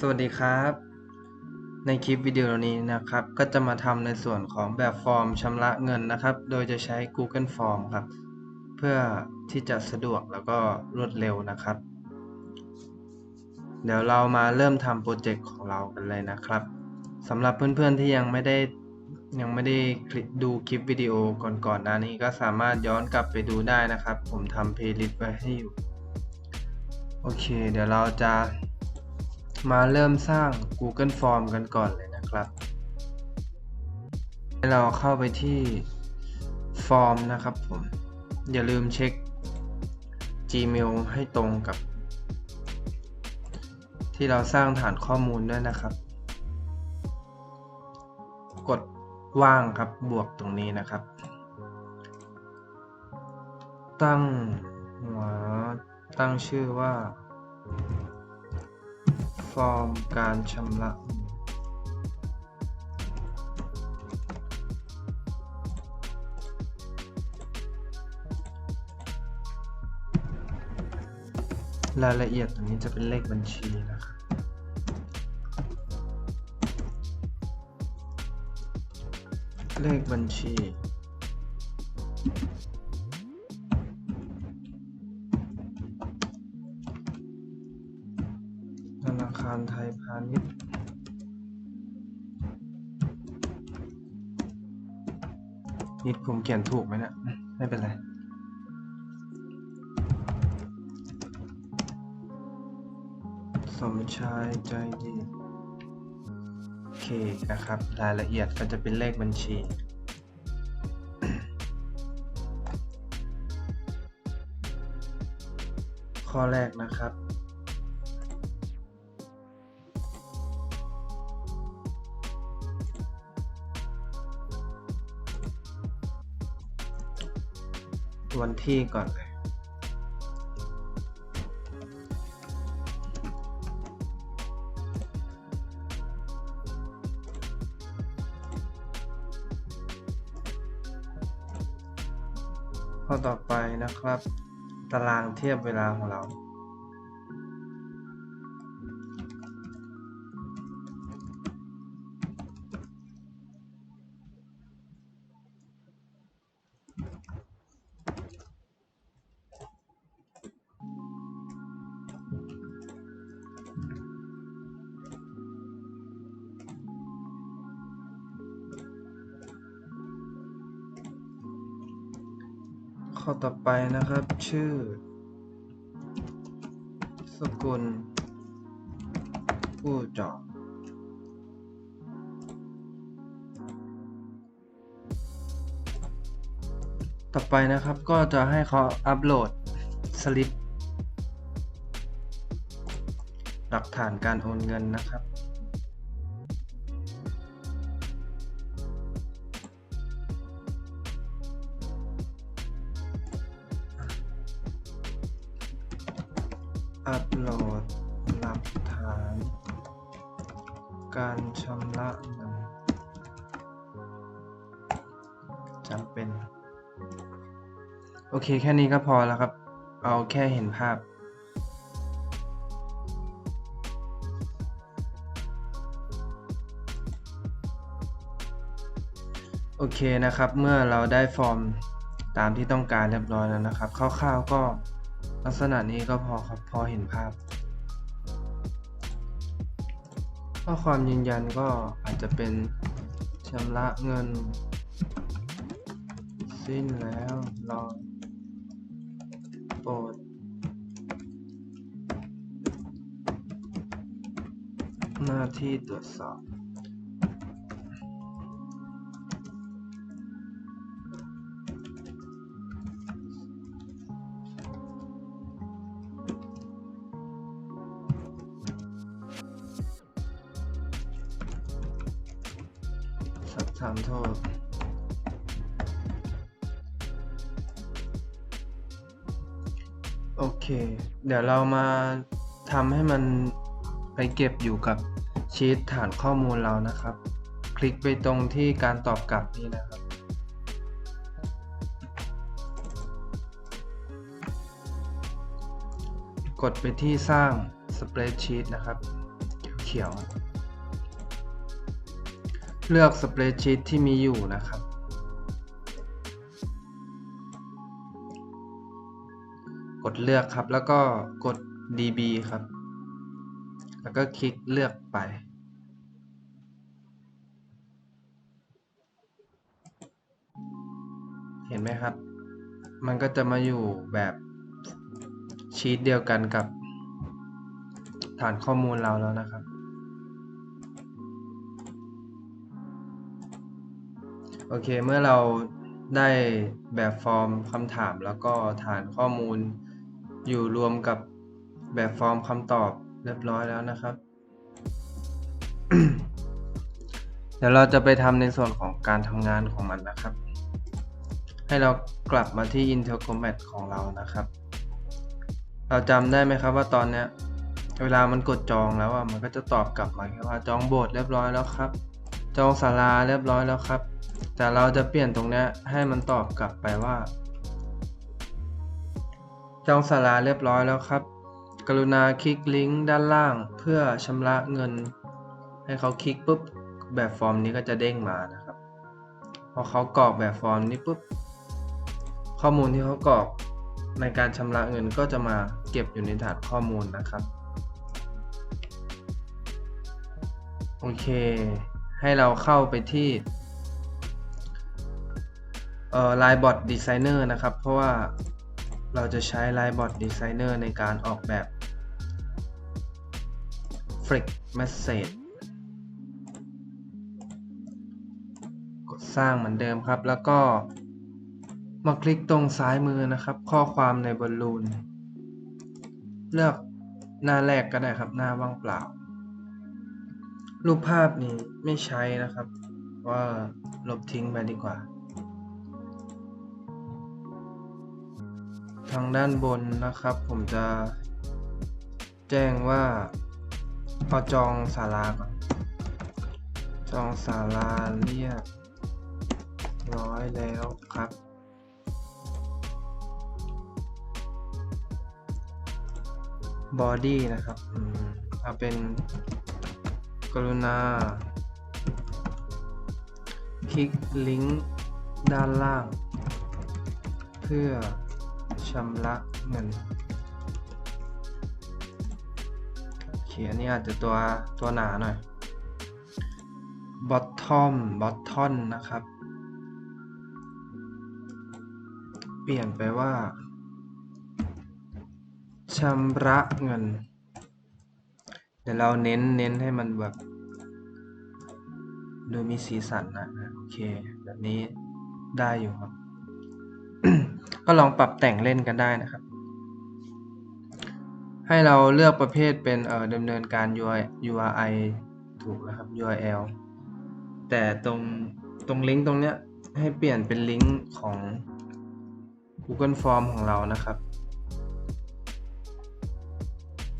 สวัสดีครับ ในคลิปวิดีโอนี้นะครับ ก็จะมาทำในส่วนของแบบฟอร์มชำระเงินนะครับ โดยจะใช้ Google Form ครับ เพื่อที่จะสะดวกแล้วก็รวดเร็วนะครับ เดี๋ยวเรามาเริ่มทำโปรเจกต์ของเรากันเลยนะครับสำหรับเพื่อนๆที่ยังไม่ได้ยังไม่ได้คลิปดูคลิปวิดีโอก่อนๆหน้านี้ก็สามารถย้อนกลับไปดูได้นะครับ ผมทำเพลย์ลิสต์ไว้ให้อยู่ โอเค เดี๋ยวเราจะ มาเริ่มสร้าง Google Form กันก่อนเลยนะครับ ให้เราเข้าไปที่ Form นะครับผม อย่าลืมเช็ค Gmail ให้ตรงกับ ที่เราสร้างฐานข้อมูลด้วยนะครับ กดว่างครับบวกตรงนี้นะครับ ตั้งหัวตั้งชื่อว่า ฟอร์มการชำระรายละเอียดตรงนี้จะเป็นเลขบัญชีนะครับเลขบัญชี นิดผมเขียนถูกไหมเนะี่ยไม่เป็นไรสมชายใจดีโอเคนะครับ รายละเอียดก็จะเป็นเลขบัญชีข้อแรกนะครับ วันที่ก่อนเลยข้อต่อไปนะครับ ตารางเทียบเวลาของเรา ข้อต่อไปนะครับ ชื่อ สกุล ผู้จองต่อไปนะครับก็จะให้เขาอัปโหลดสลิป หลักฐานการโอนเงินนะครับ จำเป็น โอเคแค่นี้ก็พอแล้วครับ เอาแค่เห็นภาพ โอเคนะครับ เมื่อเราได้ฟอร์มตามที่ต้องการเรียบร้อยแล้วนะครับ คร่าวๆก็ลักษณะนี้ก็พอครับ พอเห็นภาพ ข้อความยืนยันก็อาจจะเป็นชำระเงิน สิ้นแล้วรอโปรดหน้าที่ตรวจสอบสักถามโทษ โอเค เดี๋ยวเรามาทำให้มันไปเก็บอยู่กับชีตฐานข้อมูลเรานะครับ คลิกไปตรงที่การตอบกลับนี่นะครับ กดไปที่สร้าง Spreadsheet นะครับ เขียว เลือก Spreadsheet ที่มีอยู่นะครับ ดเลือกครับ แล้วก็กด db ครับ แล้วก็คลิกเลือกไป เห็นไหมครับ มันก็จะมาอยู่แบบชีตเดียวกันกับฐานข้อมูลเราแล้วนะครับ โอเค เมื่อเราได้แบบฟอร์มคำถามแล้วก็ฐานข้อมูล อยู่รวมกับแบบฟอร์มคำตอบเรียบร้อยแล้วนะครับ เดี๋ยวเราจะไปทำในส่วนของการทำงานของมันนะครับ ให้เรากลับมาที่ Intel Combat ของเรานะครับ เราจำได้ไหมครับว่าตอนเนี้ยเวลามันกดจองแล้วอะมันก็จะตอบกลับมาแค่ว่าจองโบสถ์เรียบร้อยแล้วครับ จองศาลาเรียบร้อยแล้วครับ แต่เราจะเปลี่ยนตรงนี้ให้มันตอบกลับไปว่า จองศาลาเรียบร้อยแล้วครับ กรุณาคลิกลิงก์ด้านล่างเพื่อชำระเงิน ให้เขาคลิกปุ๊บแบบฟอร์มนี้ก็จะเด้งมานะครับพอเขากรอกแบบฟอร์มนี้ปุ๊บข้อมูลที่เขากรอกในการชำระเงินก็จะมาเก็บอยู่ในฐานข้อมูลนะครับโอเค ให้เราเข้าไปที่เอ่อ Linebot Designer นะครับ เพราะว่า เราจะใช้ Linebot Designer ในการออกแบบ Flick Message กดสร้างเหมือนเดิมครับ แล้วก็มาคลิกตรงซ้ายมือนะครับ ข้อความในบอลลูน เลือกหน้าแรกก็ได้ครับ หน้าว่างเปล่า รูปภาพนี้ไม่ใช้นะครับ ว่าลบทิ้งไปดีกว่าางด้านบนนะครับ ผมจะแจ้งว่าเอาจองศาลาก่อนจองศาลาเรียบร้อยแล้วครับ บอดี้นะครับเอาเป็นกรุณา คลิกลิงก์ด้านล่าง เพื่อ ชำระเงินเขียนนี่อาจจะตัวตัวหนาหน่อย bottom bottom นะครับ เปลี่ยนไปว่าชำระเงิน เดี๋ยวเราเน้นเน้นให้มันแบบดูมีสีสันนะนะโอเค แบบนี้ได้อยู่ครับ ก็ลองปรับแต่งเล่นกันได้นะครับ ให้เราเลือกประเภทเป็นเอ่อดำเนินการ UI URI ถูกนะครับ URL แต่ตรงตรงลิงก์ตรงเนี้ยให้เปลี่ยนเป็นลิงก์ของ Google Form ของเรานะครับ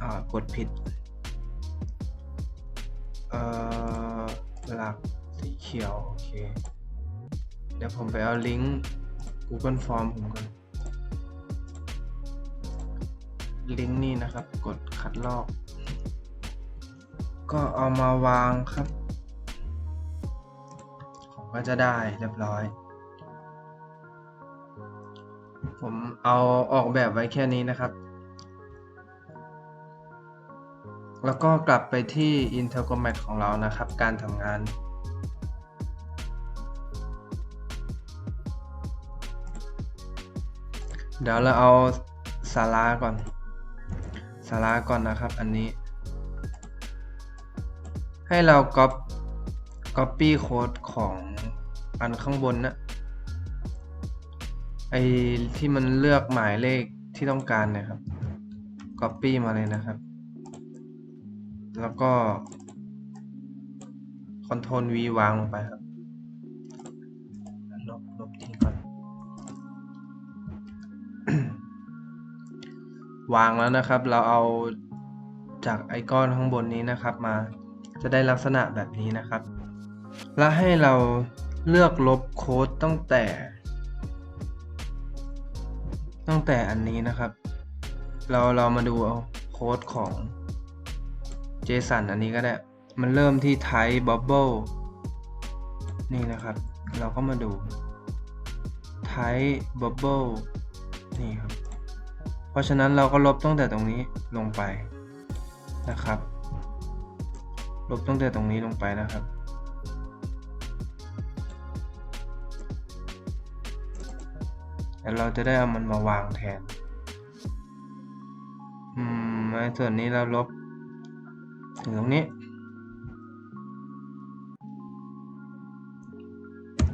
อ่ากดผิดเออหลักสีเขียว โอเค เดี๋ยวผมไปเอาลิงก์ Google Form ผมก่อนลิงก์นี่นะครับ กดคัดลอก ก็เอามาวางครับ ผมก็จะได้เรียบร้อย ผมเอาออกแบบไว้แค่นี้นะครับ แล้วก็กลับไปที่ Intel Combat ของเรานะครับ การทำงาน เดี๋ยวเราเอาสาราก่อน สาราก่อนนะครับ อันนี้ ให้เราก๊อป copy code ของอันข้างบนนะไอที่มันเลือกหมายเลขที่ต้องการเนี่ยครับ copy มาเลยนะครับ แล้วก็ Ctrl V วางลงไปครับ วางแล้วนะครับ เราเอาจากไอคอนข้างบนนี้นะครับมาจะได้ลักษณะแบบนี้นะครับ และให้เราเลือกลบโค้ดตั้งแต่ ตั้งแต่อันนี้นะครับ เราเรามาดูเอาโค้ดของ JSON อันนี้ก็ได้ มันเริ่มที่ type bubble นี่นะครับ เราก็มาดู type bubble นี่ครับ เพราะฉะนั้นเราก็ลบตั้งแต่ตรงนี้ลงไปนะครับ ลบตั้งแต่ตรงนี้ลงไปนะครับ แล้วเราจะได้เอามันมาวางแทน อืมในส่วนนี้เราลบถึงตรงนี้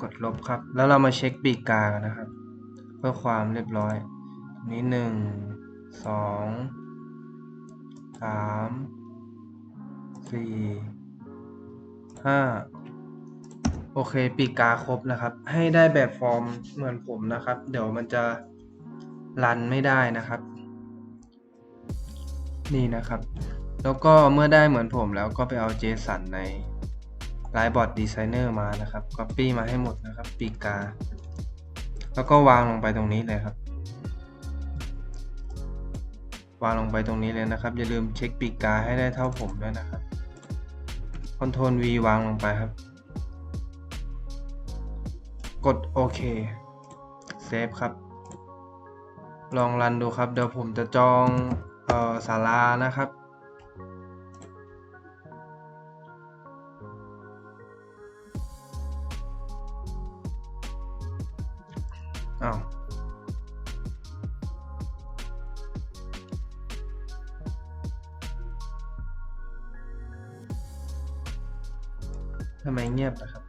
กดลบครับ แล้วเรามาเช็คปีกกากันนะครับ เพื่อความเรียบร้อย นี้หนึ่งสองสามสี่ห้าโอเคปีกาครบนะครับ ให้ได้แบบฟอร์มเหมือนผมนะครับ เดี๋ยวมันจะรันไม่ได้นะครับ นี่นะครับ แล้วก็เมื่อได้เหมือนผมแล้วก็ไปเอา JSON ใน Livebot Designer มานะครับ Copy มาให้หมดนะครับ ปีกา แล้วก็วางลงไปตรงนี้เลยครับ วางลงไปตรงนี้เลยนะครับ อย่าลืมเช็คปีกกาให้ได้เท่าผมด้วยนะครับ Ctrl V วางลงไปครับ กดโอเคเซฟครับ ลองรันดูครับ เดี๋ยวผมจะจองเออศาลานะครับ มเงียบนะครับ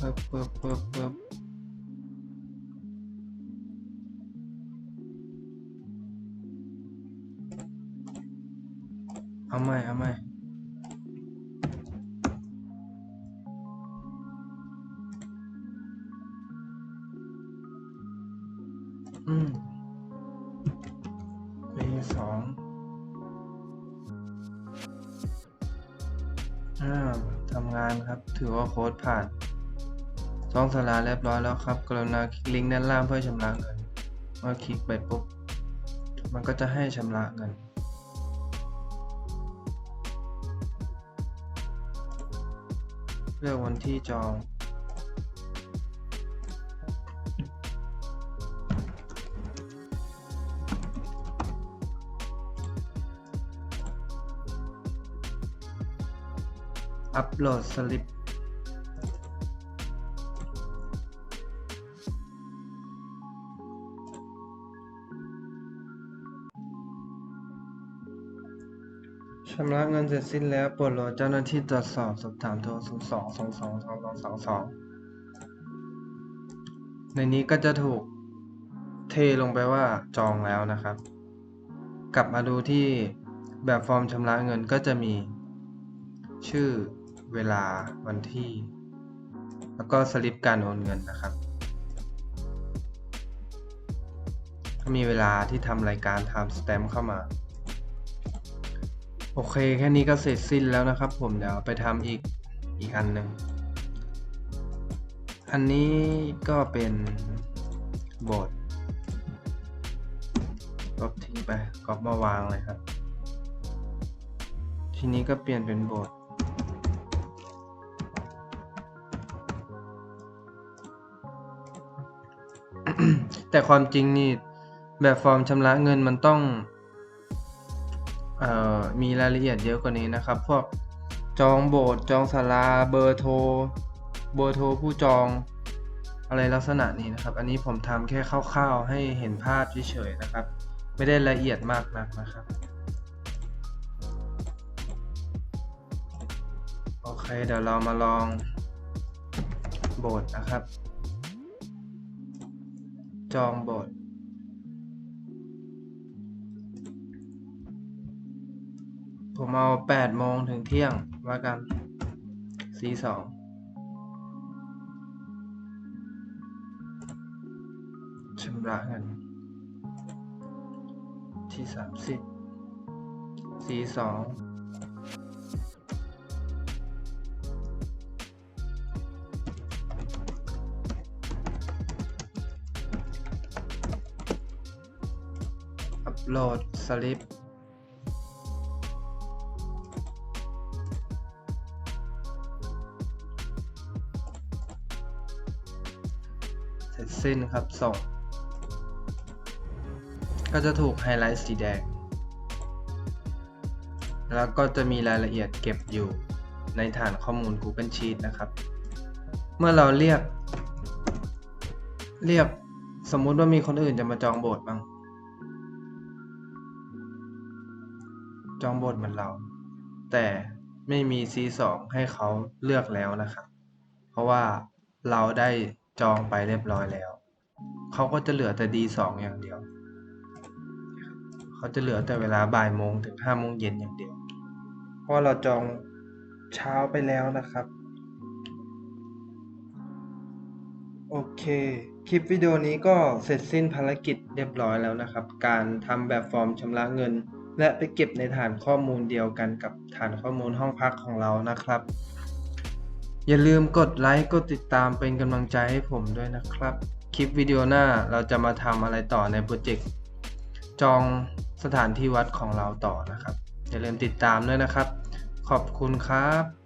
ปึ๊บปึ๊บปึ๊บปึ๊บเอาไหม่เอาไหม่ องอ่าทำงานครับ ถือว่าโค้ดผ่านจองสลาเรียบร้อยแล้วครับ กรุณาคลิกลิงก์ด้านล่างเพื่อชำระเงินเมื่อคลิกไปปุ๊บ มันก็จะให้ชำระเงินเลือกวันที่จอง อัปโหลดสลิปชำระเงินเสร็จสิ้นแล้วโปรดรอเจ้าหน้าที่ตรวจสอบสอบถามโทร 02 22 22 22 ในนี้ก็จะถูกเทลงไปว่าจองแล้วนะครับ กลับมาดูที่แบบฟอร์มชำระเงินก็จะมีชื่อ เวลาวันที่ แล้วก็สลิปการโอนเงินนะครับ ก็มีเวลาที่ทำรายการ time stamp เข้ามา โอเคแค่นี้ก็เสร็จสิ้นแล้วนะครับ ผมเดี๋ยวไปทำอีกอีกอันหนึ่ง อันนี้ก็เป็นบทก๊อปทิ้งไปก๊อปมาวางเลยครับ ทีนี้ก็เปลี่ยนเป็นบท แต่ความจริงนี่แบบฟอร์มชำระเงินมันต้องออมีรายละเอียดเยอะกว่านี้นะครับ พวกจองโบสถ์จองศาลาเบอร์โทรเบอร์โทรผู้จองอะไรลักษณะนี้นะครับ อันนี้ผมทำแค่คร่าวๆ ให้เห็นภาพเฉยๆนะครับ ไม่ได้ละเอียดมากนักนะครับโอเคเดี๋ยวเรามาลองโบสถ์นะครับ จองบทผมเอา8โมงถึงเที่ยงว่ากันองชำระเงินที่ 30อง โหลดสลิปเสร็จสิ้นครับส่ง ก็จะถูกไฮไลท์สีแดง แล้วก็จะมีรายละเอียดเก็บอยู่ในฐานข้อมูล Google Sheet นะครับ เมื่อเราเรียก เรียกสมมุติว่ามีคนอื่นจะมาจองโบสถ์บ้าง จองโบสถ์เหมือนเรา แต่ไม่มี C2 ให้เขาเลือกแล้วนะครับ เพราะว่าเราได้จองไปเรียบร้อยแล้ว เขาก็จะเหลือแต่ D2 อย่างเดียว เขาจะเหลือแต่เวลาบ่ายโมงถึงห้าโมงเย็นอย่างเดียว เพราะเราจองเช้าไปแล้วนะครับ โอเค คลิปวิดีโอนี้ก็เสร็จสิ้นภารกิจเรียบร้อยแล้วนะครับ การทำแบบฟอร์มชำระเงิน และไปเก็บในฐานข้อมูลเดียวกันกับฐานข้อมูลห้องพักของเรานะครับ อย่าลืมกดไลค์กดติดตามเป็นกำลังใจให้ผมด้วยนะครับ คลิปวิดีโอหน้าเราจะมาทำอะไรต่อในโปรเจกต์จองสถานที่วัดของเราต่อนะครับ อย่าลืมติดตามด้วยนะครับ ขอบคุณครับ